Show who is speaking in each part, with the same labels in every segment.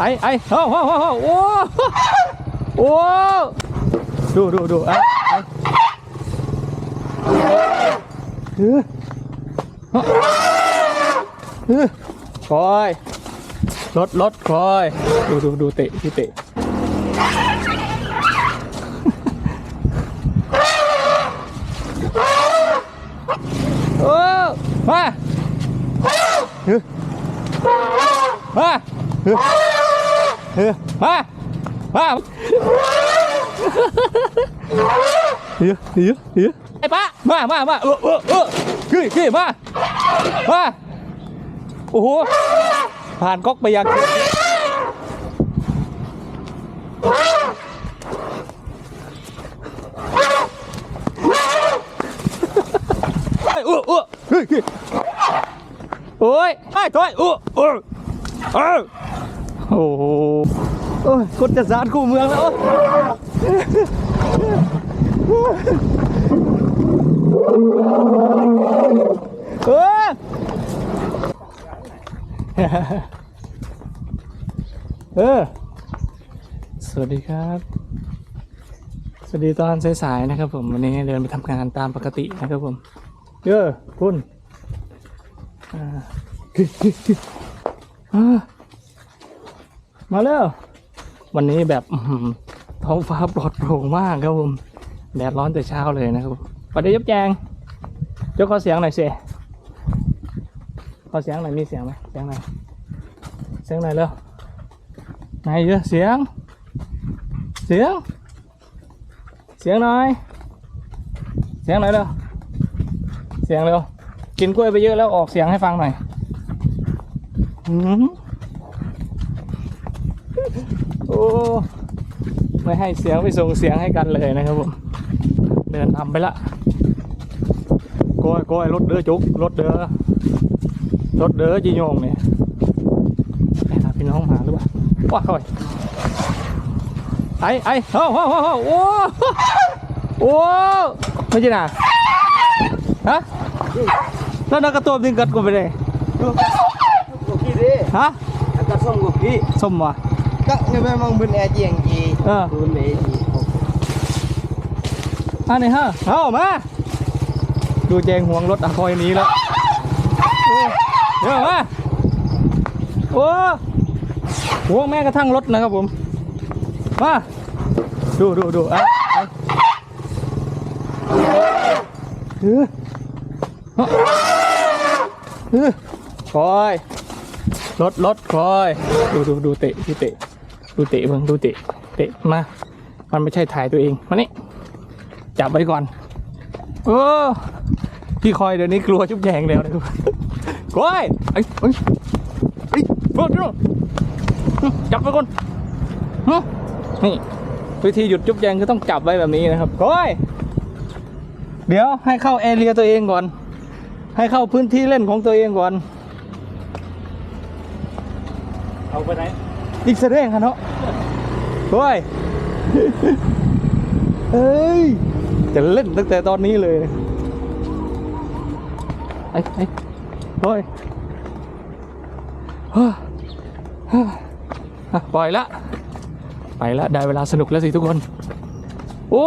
Speaker 1: ไอ้ไอ้โอ้โหโอ้โหโอ้โอ้ดูดูดูไอ้ไอ้เออเออคอยรถรถคอย ดูดูดูเตะที่เตะโอ้มาเออมาเออ เออมามาเดี๋ยวเดี๋ยวเดี๋ยวไอ้ป้ามามามาเออเออเออขึ้นขึ้นมามาโอ้โหผ่านก๊อกไปยังเอ้เออเออเฮ้ยเฮ้ยโอ้ยไอ้ถอยเออเออเออ โอ้โหโอ้ยกดจัดสารคู่เมืองแล้วเออเออ สวัสดีครับ สวัสดีตอนสายๆนะครับผม วันนี้เดินไปทำงานตามปกตินะครับผมเออคุณอ่อคือคืออ่า มาแล้ว วันนี้แบบท้องฟ้าปลอดโปร่งมากครับผม แดดร้อนแต่เช้าเลยนะครับผมสวัดยับแจงเจ้าขอเสียงหน่อยสิขอเสียงหน่อยมีเสียงไหมเสียงหน่อยเสียงหน่อยเร็วไหนเยอะเสียง เสียง เสียงหน่อย เสียงหน่อยเร็วเสียงเร็วกินกล้วยไปเยอะแล้วออกเสียงให้ฟังหน่อยหืม โอ้ไม่ให้เสียงไปส่งเสียงให้กันเลยนะครับผมเดินทำไปละกล้วยกล้วยรถเด้อจุกรถเด้อรถเด้อจีโยงเนี่ยไปหาพี่น้องหาหรือเปล่าว้าคอยไอ้ไอ้โอ้โหโอ้โหโอ้โอ้ไม่ใช่น่ะฮะแล้วนักกระตัวดึงกัดกูไปเลยฮะ
Speaker 2: agak som kopi.
Speaker 1: ส้มวะ
Speaker 2: Kak ni memang benar aja yang ji.
Speaker 1: Ah.
Speaker 2: Benar ji.
Speaker 1: อันนี้ฮะเอามา ดูแจงห่วงรถอะคอยหนี้แล้วโอ้เดี๋ยวมาโอ้ห่วงแม้กระทั่งรถนะครับผม มา ดูดูดูอะอะเออเออคอย รถรถคอย ดูดูดูเตะดูเตะ ดูเตะเบิ่งดูเตะเตะมา มันไม่ใช่ถ่ายตัวเองมานี่จับไว้ก่อนโอ้พี่คอยเดี๋ยวนี้กลัวจุ๊บแจงแล้วนะทุกคนคอยไอ้ไอ้ไอ้ยโอ้ยจับไว้ก่อนนี่วิธีหยุดจุ๊บแจงคือต้องจับไว้แบบนี้นะครับคอยเดี๋ยวให้เข้าแอเรียตัวเองก่อน ให้เข้าพื้นที่เล่นของตัวเองก่อน
Speaker 2: เอาไปไหน
Speaker 1: อีกแสดงครับเนาะคอยเอ้ย จะเล่นตั้งแต่ตอนนี้เลยไอ้ไอ้โอ้ยเฮ้อเฮ้ออะปล่อยละ ไปละ ได้เวลาสนุกแล้วสิทุกคน โอ้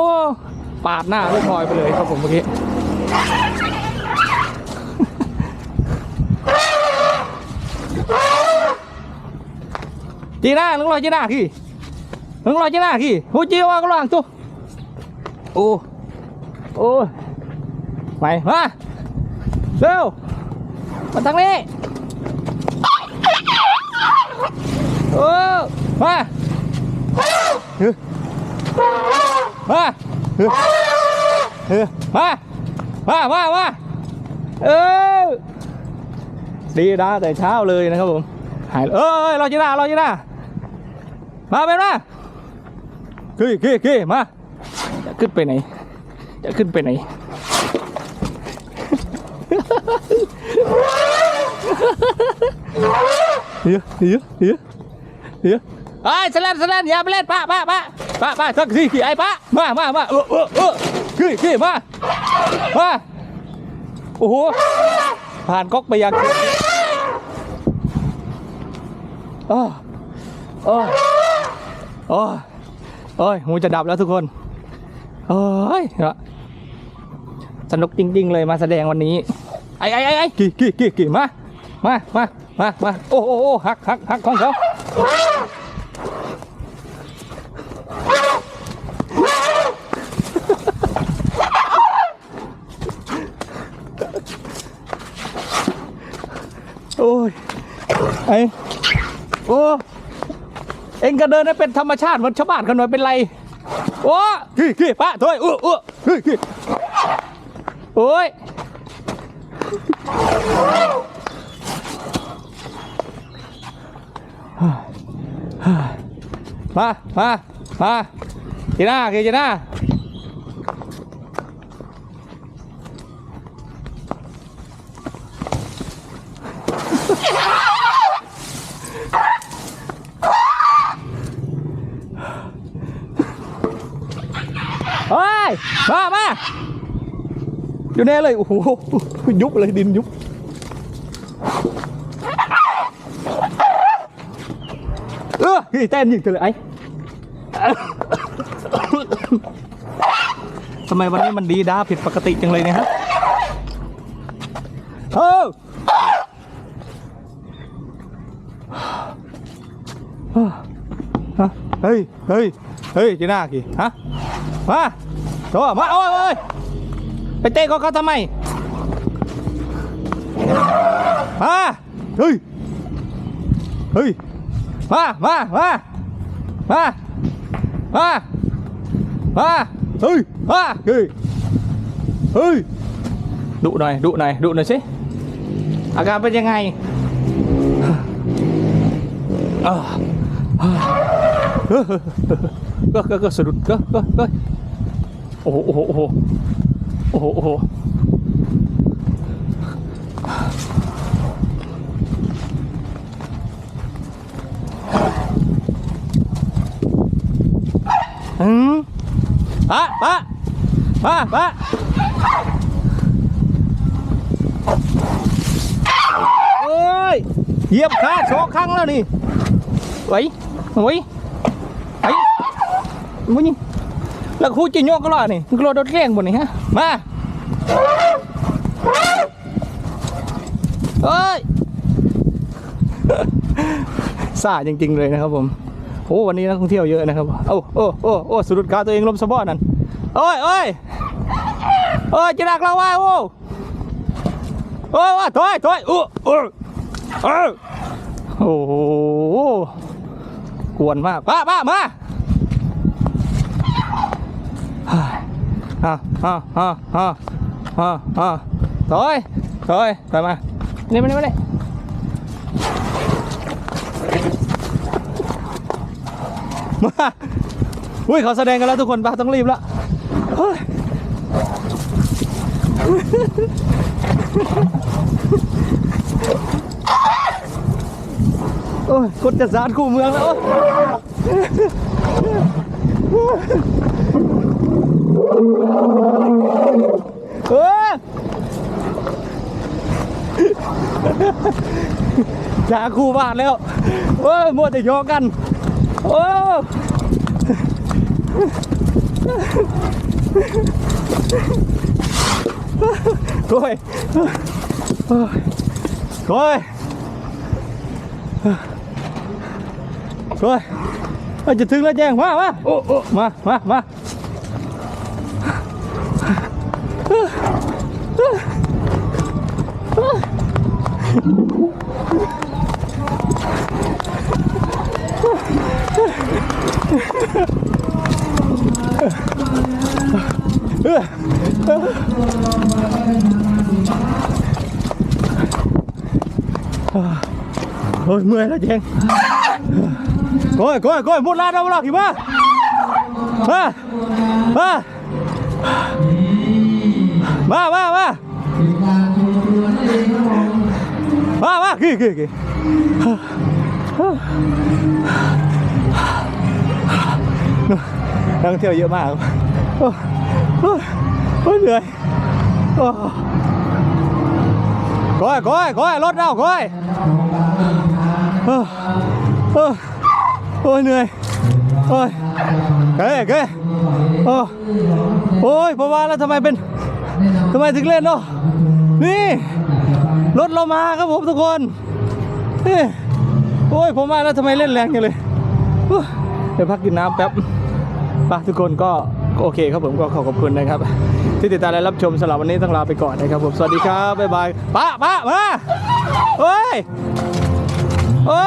Speaker 1: ปาดหน้าลูกพลอยไปเลยครับผมเมื่อกี้ จีน่าน้องลอยจีน่าขี้น้องลอยจีน่าขี้โอ้จีว่าก็ลางตัวโอ้โอ้ยไปมาเร็วมาทางนี้โอ้มาเฮ้มาเฮ้มามามามาเออดีนะแต่เช้าเลยนะครับผมหายเอ้ยรอจีน่ารอจีน่า มาเป็นมาขี้ขี้ขี้มาจะขึ้นไปไหน จะขึ้นไปไหน เดี๋ยวเดี๋ยวเดี๋ยวเดี๋ยวไอ้สแลนสแลนอย่าไปเล่นป้าป้าป้าป้าป้าสักทีขี่ไอ้ป้ามามามาเออเออเออขี่ขี่มามาโอ้โหผ่านก๊อกไปยังอ้าอ้ย โอ้ยโอ้ยหูจะดับแล้วทุกคนโอ้ยนะสนุกจริง ๆ เลยมาแสดงวันนี้ไอ้ไอ้ไอ้ไอ้กี่กี่กี่กี่มามามามามาโอ้โอ้โอ้หักหักหักของเขาโอ้ยไอ้โอ้ เองก็เดินให้เป็นธรรมชาติเหมือนชาวบ้านกันหน่อยเป็นไรโอ้ขี้ขี้ป้าถอยอ้ออ้อขี้ขี้โอ้ยมามามากีน่ากีน่าเฮ้ย มามาอยู่แน่เลยโอ้โหยุบเลยดินยุบเออพี่เต้นยิงเธอเลยไอ้ทำไมวันนี้มันดีด้าผิดปกติจังเลยเนี่ยฮะเออฮะเฮ้ยเฮ้ยเฮ้ยจีน่ากี่ฮะมา โตัวมาโอ้ยโอ้ยไปเตะเขาเขาทำไมมาเฮ้ยเฮ้ยมามามามามามาเฮ้ยมาเฮ้ยเฮ้ยดุหน่อยดุหน่อยดุหน่อยสิอาการเป็นยังไงอ่าอ่าเออก็ก็ก็สะดุดก็ก็ก็ โอ้โหโอ้โห โอ้โห โอ้โห โอ้โห อืมปะปะปะปะเอ้ย เหยียบขาสองครั้งแล้วนี่ไว้ไว้ไอ้มึงนี่ แล้วคูจิโยกก็รอดนี่กลัวโดนแกล้งบนนี่ฮะ มาเอ้ยซ่าจริง ๆ เลยนะครับผมโอ้วันนี้นักท่องเที่ยวเยอะนะครับโอ้โอ้โอ้โอ้สะดุดขาตัวเองลมสะบ้อนั่นโอ้ยโอ้ยโอ้ยจะดักเราว่าโอ้โอ้ยว่าถอยถอยโอ้อ้โอ้โอ้โหกวนมากป้าป้ามา ฮ่าฮ่าฮ่าฮ่าฮ่าฮ่าถอยถอยถอยมานี่มานี่มานี่มาอุ้ยเขาแสดงกันแล้วทุกคนปะต้องรีบละเฮ้ยโอ้ยกดจัดสารคู่เมืองแล้ว เออจ่าคู่บ้านแล้วโอ้ยมัวแต่ยกกันโอ้โก้ยโก้ยโก้ยจะถึงแล้วแจ้งมามามามามา เออโอ้ยเมื่อยแล้วแจ้งโก้ยโก้ยโก้ย มามากี่กี่กี่นักท่องเที่ยวเยอะมากโอ้โอ้โอ้เหนื่อยก้อยก้อยก้อยรถเราก้อยโอ้ยเหนื่อยโอ้ยเก้เก้โอ้โอ้ยเพราะว่าแล้วทำไมเป็นทำไมถึงเล่นเนาะนี่ รถเรามาครับผมทุกคนโอ้ยผมมาแล้วทำไมเล่นแรงอย่างเลยเดี๋ยวพักกินน้ำแป๊บไปทุกคนก็โอเคครับผมก็ขอขอบคุณนะครับ ที่ติดตามและรับชมสำหรับวันนี้ต้องลาไปก่อนนะครับผมสวัสดีครับบ๊ายบายป้าป้ามาเฮ้ยเอ้